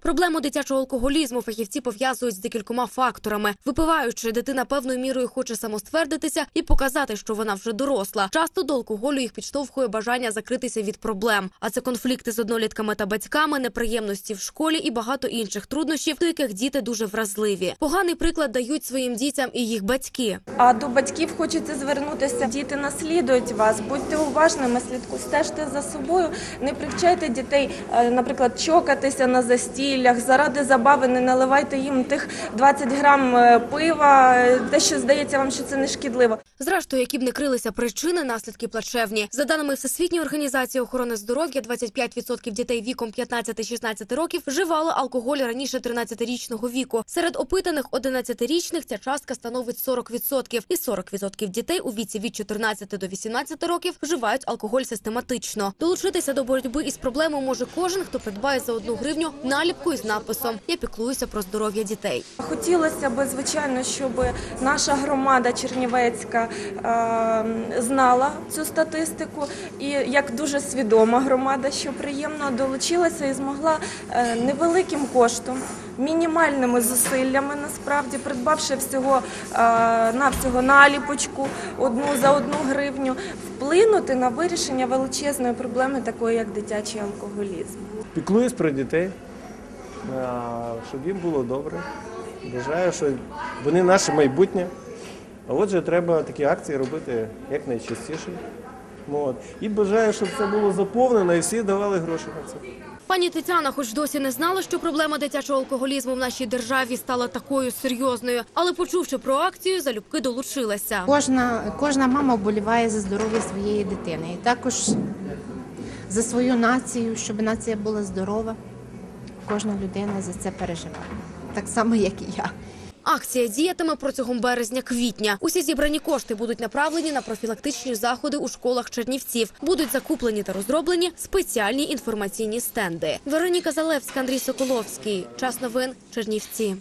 Проблему дитячого алкоголізму фахівці пов'язують з декількома факторами. Випиваючи, дитина певною мірою хоче самоствердитися і показати, що вона вже доросла. Часто до алкоголю їх підштовхує бажання закритися від проблем. А це конфлікти з однолітками та батьками, неприємності в школі і багато інших труднощів, до яких діти дуже вразливі. Поганий приклад дають своїм дітям і їх батьки. А до батьків хочеться звернутися. Діти наслідують вас. Будьте уважними, слідку стежте за собою. Не привчайте дітей, е, наприклад, чокатися на застіллях. Заради забави не наливайте їм тих 20 грам е, пива. Те, що здається вам, що це не шкідливо. Зрештою, які б не крилися причини, наслідки плачевні. За даними Всесвітньої організації охорони здоров'я, 25% дітей віком 15-16 років вживали алкоголь раніше 13-річного віку. Серед опитаних 11-річних ця частка становить 40%. І 40% дітей у віці від 14 до 18 років вживають алкоголь систематично. Долучитися до боротьби із проблемою може кожен, хто придбає за одну гривню наліпку із надписом «Я піклуюся про здоров'я дітей». Хотілося б, звичайно, щоб наша громада Чернівецька е, знала цю статистику, і як дуже свідома громада, що приємно долучилася і змогла е, невеликим коштом, мінімальними зусиллями, насправді придбавши всього е, навсього наліпочку одну за одну гривню, вплинути на вирішення величезної проблеми, такої як дитячий алкоголізм. Піклуюсь про дітей, щоб їм було добре. Бажаю, що вони наше майбутнє. А отже, треба такі акції робити якнайчастіше. От. І бажаю, щоб це було заповнено і всі давали гроші на це. Пані Тетяна, хоч досі не знала, що проблема дитячого алкоголізму в нашій державі стала такою серйозною, але почувши про акцію, залюбки долучилася. Кожна, кожна мама вболіває за здоров'я своєї дитини. І також за свою націю, щоб нація була здорова. Кожна людина за це переживає. Так само, як і я. Акція діятиме протягом березня-квітня. Усі зібрані кошти будуть направлені на профілактичні заходи у школах Чернівців. Будуть закуплені та розроблені спеціальні інформаційні стенди. Вероніка Залевська, Андрій Соколовський. Час новин Чернівці.